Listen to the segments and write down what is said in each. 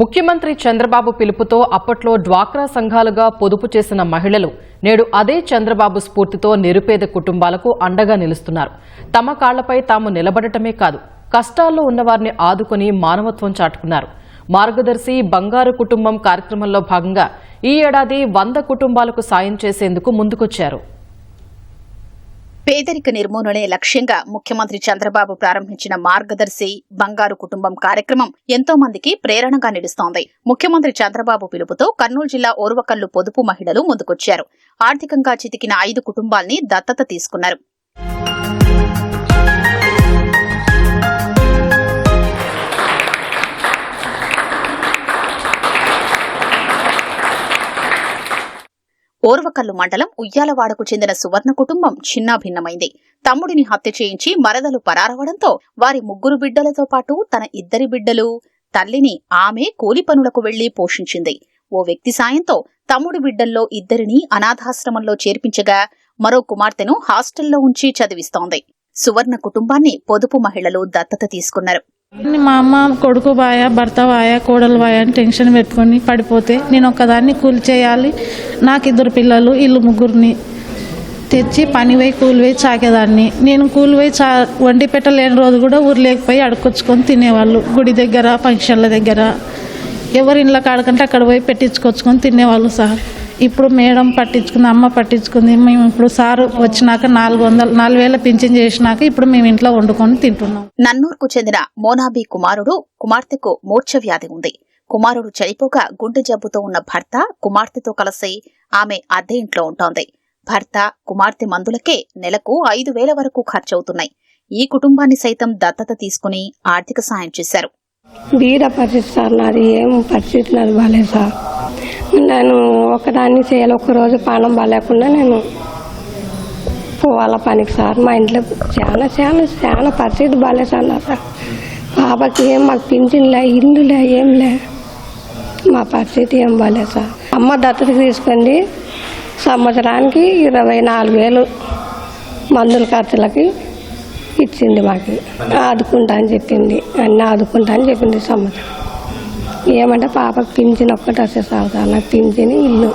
ముఖ్యమంత్రి చంద్రబాబు పిలుపుతో అప్పట్లో డ్వాక్రా సంఘాలుగా పొదుపు చేసిన మహిళలు నేడు అదే చంద్రబాబు స్ఫూర్తితో నిరుపేద కుటుంబాలకు అండగా నిలుస్తున్నారు. తమ కాళ్ళపై తాము నిలబడటమే కాదు కష్టాల్లో ఉన్నవారిని ఆదుకుని మానవత్వం చాటుకున్నారు. మార్గదర్శి బంగారు కుటుంబం కార్యక్రమంలో భాగంగా ఈ ఏడాది వంద కుటుంబాలకు సాయం చేసేందుకు ముందుకొచ్చారు. పేదరిక నిర్మూలనే లక్ష్యంగా ముఖ్యమంత్రి చంద్రబాబు ప్రారంభించిన మార్గదర్శి బంగారు కుటుంబం కార్యక్రమం ఎంతో మందికి ప్రేరణగా నిలుస్తోంది. ముఖ్యమంత్రి చంద్రబాబు పిలుపుతో కర్నూలు జిల్లా ఓర్వకల్లు పొదుపు మహిళలు ముందుకొచ్చారు. ఆర్థికంగా చితికిన ఐదు కుటుంబాల్ని దత్తత తీసుకున్నారు. ఓర్వకల్లు మండలం ఉయ్యాలవాడకు చెందిన సువర్ణ కుటుంబం చిన్నాభిన్నమైంది తమ్ముడిని హత్య చేయించి మరదలు పరారవడంతో వారి ముగ్గురు బిడ్డలతో పాటు తన ఇద్దరి బిడ్డలు తల్లిని ఆమె కూలి పనులకు వెళ్ళి పోషించింది. ఓ వ్యక్తి సాయంతో తమ్ముడి బిడ్డల్లో ఇద్దరిని అనాథాశ్రమంలో చేర్పించగా మరో కుమార్తెను హాస్టల్లో ఉంచి చదివిస్తోంది. సువర్ణ కుటుంబాన్ని పొదుపు మహిళలు దత్తత తీసుకున్నారు. మా అమ్మ కొడుకు బాయ భర్త బాయ కోడలు బాయ అని టెన్షన్ పెట్టుకొని పడిపోతే నేను ఒక్కదాన్ని కూలి చేయాలి. నాకు ఇద్దరు పిల్లలు ఇల్లు ముగ్గురిని తెచ్చి పని పోయి కూలి పోయి చాకేదాన్ని. నేను కూలి పోయి చా వండి పెట్టలేని రోజు కూడా ఊరు లేకపోయి అడుక్కొచ్చుకొని తినేవాళ్ళు. గుడి దగ్గర ఫంక్షన్ల దగ్గర. ఎవరి ఇంట్లో కాడకంటే అక్కడ పోయి పెట్టించుకొచ్చుకొని తినేవాళ్ళు సార్. ఇప్పుడు మేడం పట్టించుకుంది అమ్మ పట్టించుకుంది. మేము ఇప్పుడు సారు వచ్చినాక నాలుగు వందలు నాలుగు వేల పింఛన్ చేసినాక ఇప్పుడు మేము ఇంట్లో వండుకొని తింటున్నాం. నన్నూర్కు చెందిన మోనాబీ కుమారుడు కుమార్తెకు మూర్ఛ వ్యాధి ఉంది. కుమారుడు చనిపోగా గుండె జబ్బుతో ఉన్న భర్త కుమార్తెతో కలిసి ఆమె అద్దె ఇంట్లో ఉంటోంది. భర్త కుమార్తె మందులకే నెలకు ఐదు వేల వరకు ఖర్చవుతున్నాయి. ఈ కుటుంబాన్ని సైతం దత్తత తీసుకుని ఆర్థిక సాయం చేశారు. బీద పరిస్థితి సార్ నాది ఏం పరిస్థితి నాది బాగాలేదు సార్. నేను ఒకదాన్ని చేయాలి ఒక్కరోజు పానం బాగాలేకుండా నేను పోవాల పనికి సార్. మా ఇంట్లో చాలా చాలా చాలా పరిస్థితి బాగాలేదు సార్ నా సార్. పాపకి ఏం మాకు పింఛన్లే ఇల్లులే ఏం లే. మా పరిస్థితి ఏం బాగాలేదు సార్. అమ్మ దత్తత తీసుకోండి సంవత్సరానికి ఇరవై నాలుగు వేలు మందుల ఖర్చులకి ఇచ్చింది మాకు. ఆదుకుంటా అని చెప్పింది. అన్నీ ఆదుకుంటా అని చెప్పింది సంవత్సరం. ఏమంటే పాపకు పింఛన్ ఒక్కటి వస్తే సార్ సార్. నాకు పింఛన్ ఇల్లు.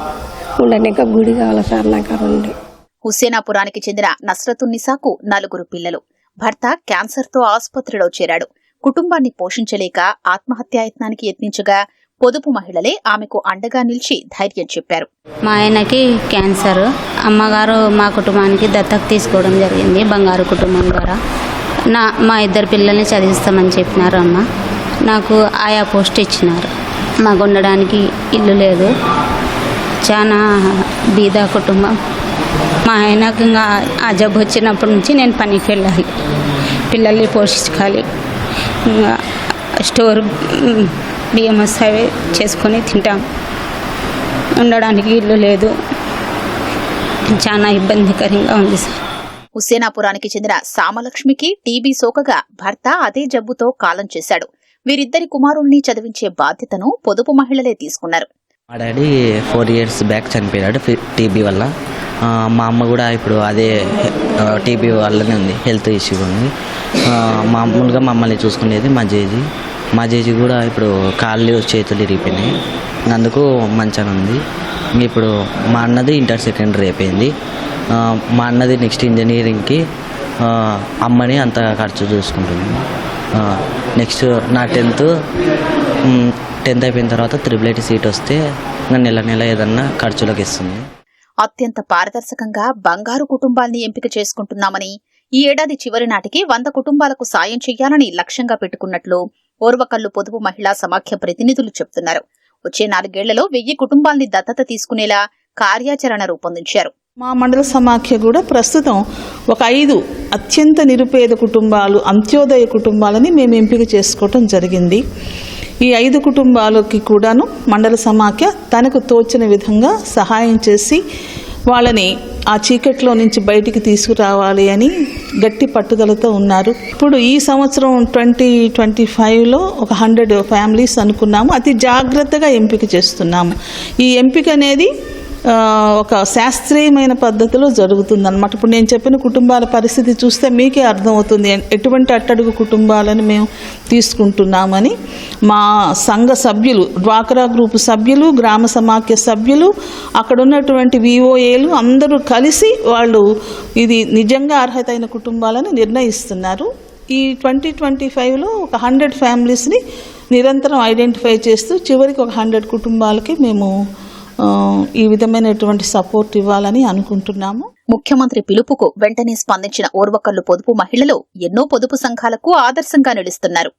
ఉండనిక గుడి కావాలి సార్ నాకు ఆ రెండు. హుస్సేనాపురానికి చెందిన నస్రతున్నిసాకు నలుగురు పిల్లలు. భర్త క్యాన్సర్తో ఆసుపత్రిలో చేరాడు. కుటుంబాన్ని పోషించలేక ఆత్మహత్యాయత్నానికి యత్నించగా పొదుపు మహిళలే ఆమెకు అండగా నిలిచి ధైర్యం చెప్పారు. మా ఆయనకి క్యాన్సర్. అమ్మగారు మా కుటుంబానికి దత్తత తీసుకోవడం జరిగింది బంగారు కుటుంబం ద్వారా. నా మా ఇద్దరు పిల్లల్ని చదివిస్తామని చెప్పినారు అమ్మ. నాకు ఆయా పోస్ట్ ఇచ్చినారు. మాకు ఉండడానికి ఇల్లు లేదు. చాలా బీద కుటుంబం. మా ఆయనకు ఇంకా ఆ జబ్బు వచ్చినప్పటి నుంచి నేను పనికి వెళ్ళాలి. పిల్లల్ని పోషించాలి ఇంకా స్టోర్ బిఎంఎస్ బియ్యం వస్తాయి చేసుకొని తింటాం. ఉండడానికి ఇల్లు లేదు. చాలా ఇబ్బందికరంగా ఉంది సార్. హుస్సేనాపురానికి చెందిన సామలక్ష్మికి టీబీ సోకగా భర్త అదే జబ్బుతో కాలం చేశాడు. వీరిద్దరి కుమారుల్ని చదివించే బాధ్యతను పొదుపు మహిళలే తీసుకున్నారు. మా డాడీ ఫోర్ ఇయర్స్ బ్యాక్ చనిపోయాడు టీబీ వల్ల. మా అమ్మ కూడా ఇప్పుడు అదే టీబీ వల్లనే ఉంది హెల్త్ ఇష్యూ ఉంది. మామూలుగా మమ్మల్ని చూసుకునేది మా జేజీ. మా జేజీ కూడా ఇప్పుడు కాళ్ళు చేతులు ఇరిగిపోయినాయి అందుకు మంచిగా ఉంది. ఇప్పుడు మా అన్నది ఇంటర్ సెకండరీ అయిపోయింది మా అన్నది నెక్స్ట్ ఇంజనీరింగ్కి అమ్మని అంత ఖర్చు చూసుకుంటుంది. నెక్స్ట్ నా టెన్త్ టెన్త్ అయిపోయిన తర్వాత త్రిబుల్ ఐటీ సీట్ వస్తే నెల నెల ఏదన్నా ఖర్చులకు ఇస్తుంది అత్యంత పారదర్శకంగా బంగారు కుటుంబాల్ని ఎంపిక చేసుకుంటున్నామని ఈ ఏడాది చివరి నాటికి వంద కుటుంబాలకు సాయం చేయాలని లక్ష్యంగా పెట్టుకున్నట్లు ఓర్వకల్లు పొదుపు మహిళా సమాఖ్య ప్రతినిధులు చెబుతున్నారు వచ్చే నాలుగేళ్ళలో వెయ్యి కుటుంబాల్ని దత్తత తీసుకునేలా కార్యాచరణ రూపొందించారు. మా మండల సమాఖ్య కూడా ప్రస్తుతం ఒక ఐదు అత్యంత నిరుపేద కుటుంబాలు అంత్యోదయ కుటుంబాలని మేము ఎంపిక చేసుకోవటం జరిగింది. ఈ ఐదు కుటుంబాలకి కూడాను మండల సమాఖ్య తనకు తోచిన విధంగా సహాయం చేసి వాళ్ళని ఆ చీకట్లో నుంచి బయటికి తీసుకురావాలి అని గట్టి పట్టుదలతో ఉన్నారు. ఇప్పుడు ఈ సంవత్సరం ట్వంటీ ట్వంటీ ఫైవ్లో ఒక హండ్రెడ్ ఫ్యామిలీస్ అనుకున్నాము. అతి జాగ్రత్తగా ఎంపిక చేస్తున్నాము. ఈ ఎంపిక అనేది ఒక శాస్త్రీయమైన పద్ధతిలో జరుగుతుంది అనమాట ఇప్పుడు నేను చెప్పిన కుటుంబాల పరిస్థితి చూస్తే మీకే అర్థమవుతుంది. ఎటువంటి అట్టడుగు కుటుంబాలను మేము తీసుకుంటున్నామని మా సంఘ సభ్యులు డ్వాక్రా గ్రూప్ సభ్యులు గ్రామ సమాఖ్య సభ్యులు అక్కడ ఉన్నటువంటి విఓఏలు అందరూ కలిసి వాళ్ళు ఇది నిజంగా అర్హత అయిన కుటుంబాలను నిర్ణయిస్తున్నారు. ఈ ట్వంటీ ట్వంటీ ఫైవ్లో ఒక హండ్రెడ్ ఫ్యామిలీస్ని నిరంతరం ఐడెంటిఫై చేస్తూ చివరికి ఒక హండ్రెడ్ కుటుంబాలకి మేము ఈ విధమైనటువంటి సపోర్ట్ ఇవ్వాలని అనుకుంటున్నాము. ముఖ్యమంత్రి పిలుపుకు వెంటనే స్పందించిన ఓర్వకల్లు పొదుపు మహిళలు ఎన్నో పొదుపు సంఘాలకు ఆదర్శంగా నిలుస్తున్నారు.